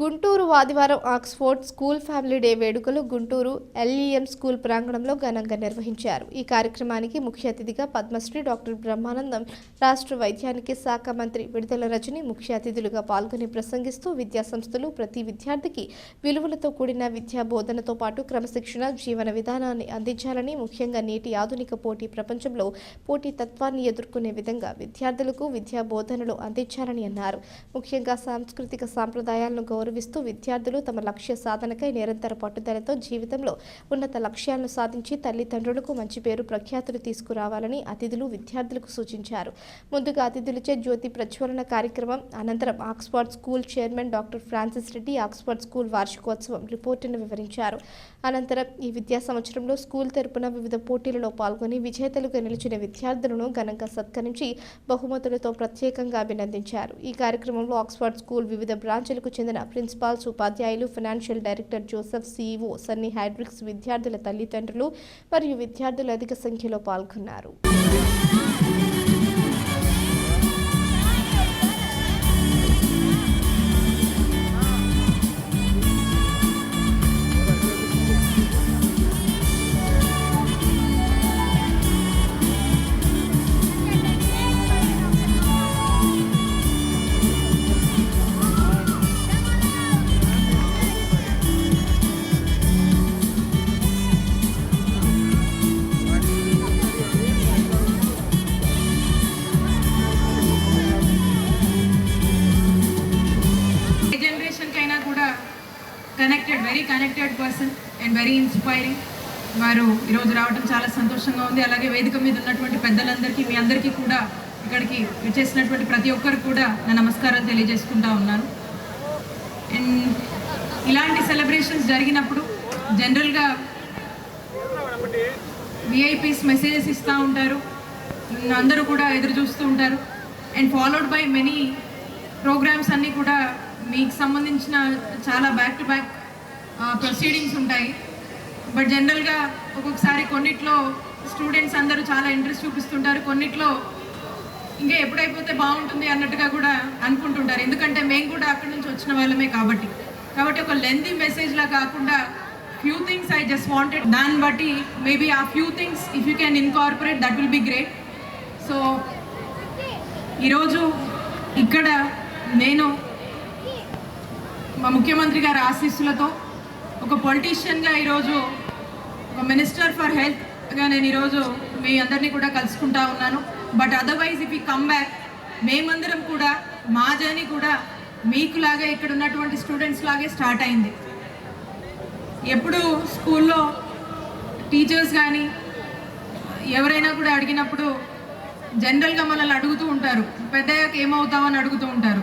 గుంటూరు ఆదివారం Oxford school family day వేడుకలు Guntur LEM school ప్రాంగణంలో ఘనంగా నిర్వహించారు. ఈ కార్యక్రమానికి ముఖ్య అతిథిగా పద్మశ్రీ డాక్టర్ బ్రహ్మానందం రాష్ట్ర వైద్యానికి శాఖ మంత్రి విడుదల రజని ముఖ్య అతిథులుగా పాల్గొని ప్రసంగిస్తూ విద్యా సంస్థలు ప్రతి విద్యార్థికి విలువలతో కూడిన విద్యా బోధనతో పాటు క్రమశిక్షణ జీవన విధానాన్ని అందించాలని ముఖ్యంగా నేటి ఆధునిక పోటీ ప్రపంచంలో పోటీ తత్వాన్ని ఎదుర్కొనే విధంగా విద్యార్థులకు విద్యా బోధనలు అందించాలని అన్నారు. ముఖ్యంగా సాంస్కృతిక సాంప్రదాయాలను గౌరవ గౌరవిస్తూ విద్యార్థులు తమ లక్ష్య సాధనకై నిరంతర పట్టుదలతో జీవితంలో ఉన్నత లక్ష్యాలను సాధించి తల్లిదండ్రులకు మంచి పేరు ప్రఖ్యాతులు తీసుకురావాలని అతిథులు విద్యార్థులకు సూచించారు. ముందుగా అతిథులచే జ్యోతి ప్రజ్వలన కార్యక్రమం అనంతరం Oxford school chairman doctor Francis Reddy Oxford school వార్షికోత్సవం రిపోర్టును వివరించారు. అనంతరం ఈ విద్యా సంవత్సరంలో స్కూల్ తరపున వివిధ పోటీలలో పాల్గొని విజేతలుగా నిలిచిన విద్యార్థులను ఘనంగా సత్కరించి బహుమతులతో ప్రత్యేకంగా అభినందించారు. ఈ కార్యక్రమంలో ఆక్స్ఫర్డ్ స్కూల్ వివిధ బ్రాంచులకు చెందిన ప్రిన్సిపాల్స్ ఉపాధ్యాయులు financial director Joseph CEO Sunny హైడ్రిక్స్ విద్యార్థుల తల్లిదండ్రులు మరియు విద్యార్థులు అధిక సంఖ్యలో పాల్గొన్నారు. Very connected person and very inspiring వారు ఈరోజు రావడం చాలా సంతోషంగా ఉంది. అలాగే వేదిక మీద ఉన్నటువంటి పెద్దలందరికీ మీ అందరికీ కూడా ఇక్కడికి వచ్చేసినటువంటి ప్రతి ఒక్కరు కూడా నా నమస్కారాలు తెలియజేసుకుంటా ఉన్నాను. అండ్ ఇలాంటి సెలబ్రేషన్స్ జరిగినప్పుడు జనరల్గా విఐపీస్ మెసేజెస్ ఇస్తూ ఉంటారు. అందరూ కూడా ఎదురు చూస్తూ ఉంటారు. And followed by many programmes అన్నీ కూడా మీకు సంబంధించిన చాలా బ్యాక్ టు బ్యాక్ ప్రొసీడింగ్స్ ఉంటాయి. బట్ జనరల్గా ఒక్కొక్కసారి కొన్నిట్లో స్టూడెంట్స్ అందరూ చాలా ఇంట్రెస్ట్ చూపిస్తుంటారు. కొన్నిట్లో ఇంకా ఎప్పుడైపోతే బాగుంటుంది అన్నట్టుగా కూడా అనుకుంటుంటారు. ఎందుకంటే మేము కూడా అక్కడి నుంచి వచ్చిన వాళ్ళమే కాబట్టి. కాబట్టి ఒక లెంతీ మెసేజ్లా కాకుండా few things I just wanted దాన్ని బట్టి మేబీ ఆ few things if you can incorporate that will be great so ఈరోజు ఇక్కడ నేను మా ముఖ్యమంత్రి గారి ఆశీస్సులతో ఒక పొలిటీషియన్గా ఈరోజు ఒక మినిస్టర్ ఫర్ హెల్త్గా నేను ఈరోజు మీ అందరినీ కూడా కలుసుకుంటా ఉన్నాను. But otherwise if he come back మేమందరం కూడా మా జర్నీ కూడా మీకు లాగా ఇక్కడ ఉన్నటువంటి స్టూడెంట్స్ లాగే స్టార్ట్ అయింది. ఎప్పుడు స్కూల్లో టీచర్స్ కానీ ఎవరైనా కూడా అడిగినప్పుడు జనరల్గా మనల్ని అడుగుతూ ఉంటారు. పెద్దయ్యాక ఏమవుతామని అడుగుతూ ఉంటారు.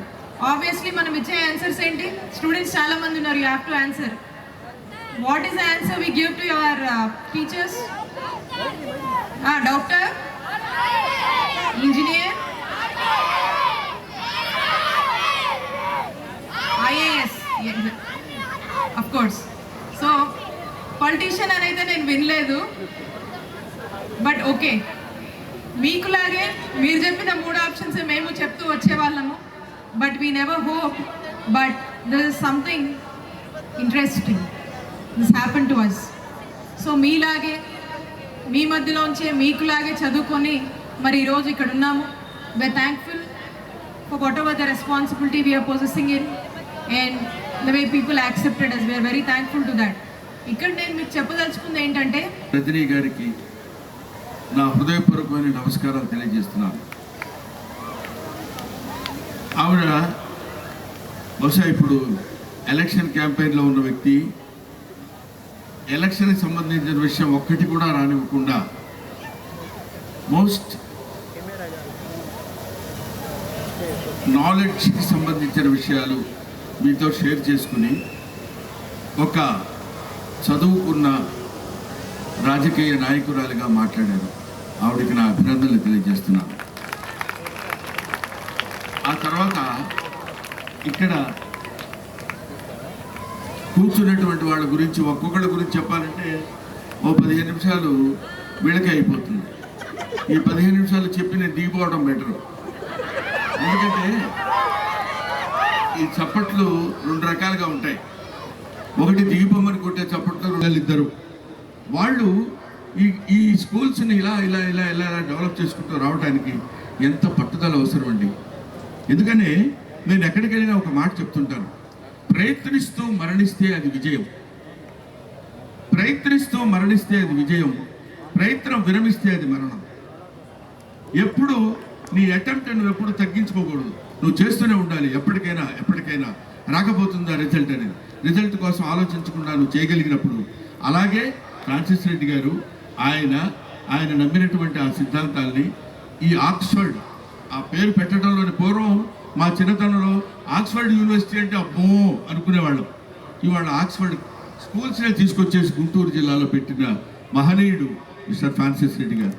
ఆబ్వియస్లీ మనం ఇచ్చే ఆన్సర్స్ ఏంటి? స్టూడెంట్స్ చాలా మంది ఉన్నారు you have to answer what is the answer we give to your teachers doctor engineer IAS of course so politician అని అయితే నేను వినలేదు. బట్ ఓకే మీకులాగే మీరు చెప్పిన మూడు ఆప్షన్స్ మేము చెప్తూ వచ్చేవాళ్ళము. But we never hope but this is something interesting this happen to us so మీలాగే మీ మధ్యలోంచే మీకులాగే చదువుకొని మరి ఈరోజు ఇక్కడ ఉన్నాము we're thankful for whatever the responsibility we are possessing in and the way people accepted us we are very thankful to that ఇక్కడ నేను మీకు చెప్పదలుచుకుంది ఏంటంటే రజనీ గారికి నా హృదయపూర్వకమైన నమస్కారాలు తెలియజేస్తున్నాను. ఆవిడ బహుశా ఇప్పుడు ఎలక్షన్ క్యాంపెయిన్లో ఉన్న వ్యక్తి ఎలక్షన్కి సంబంధించిన విషయం ఒక్కటి కూడా రానివ్వకుండా మోస్ట్ నాలెడ్జ్కి సంబంధించిన విషయాలు మీతో షేర్ చేసుకుని ఒక చదువుకున్న రాజకీయ నాయకురాలిగా మాట్లాడారు. ఆవిడకి నా అభినందనలు తెలియజేస్తున్నాను. ఆ తర్వాత ఇక్కడ కూర్చున్నటువంటి వాళ్ళ గురించి ఒక్కొక్కళ్ళ గురించి చెప్పాలంటే ఓ పదిహేను నిమిషాలు వీళ్ళకే అయిపోతుంది. ఈ పదిహేను నిమిషాలు చెప్పి నేను దిగిపోవడం బెటర్. ఎందుకంటే ఈ చప్పట్లు రెండు రకాలుగా ఉంటాయి. ఒకటి దిగిపోమని కొట్టే చప్పట్లు రెండు ఇద్దరు. వాళ్ళు ఈ ఈ స్కూల్స్ని ఇలా ఇలా ఇలా ఇలా ఇలా డెవలప్ చేసుకుంటూ రావడానికి ఎంత పట్టుదల అవసరం అండి? ఎందుకని నేను ఎక్కడికి వెళ్ళినా ఒక మాట చెప్తుంటాను. ప్రయత్నిస్తూ మరణిస్తే అది విజయం. ప్రయత్నిస్తూ మరణిస్తే అది విజయం. ప్రయత్నం విరమిస్తే అది మరణం. ఎప్పుడు నీ అటెంప్ట్ నువ్వు ఎప్పుడు తగ్గించుకోకూడదు. నువ్వు చేస్తూనే ఉండాలి. ఎప్పటికైనా ఎప్పటికైనా. రాకపోతుందా రిజల్ట్ అనేది? రిజల్ట్ కోసం ఆలోచించకుండా నువ్వు చేయగలిగినప్పుడు. అలాగే ఫ్రాన్సిస్ రెడ్డి గారు ఆయన ఆయన నమ్మినటువంటి ఆ సిద్ధాంతాల్ని ఈ ఆక్స్ఫర్డ్ ఆ పేరు పెట్టడంలోని పూర్వం మా చిన్నతనంలో ఆక్స్ఫర్డ్ యూనివర్సిటీ అంటే అబ్బో అనుకునేవాళ్ళం. ఇవాళ ఆక్స్ఫర్డ్ స్కూల్స్నే తీసుకొచ్చేసి గుంటూరు జిల్లాలో పెట్టిన మహనీయుడు మిస్టర్ ఫ్రాన్సిస్ రెడ్డి గారు.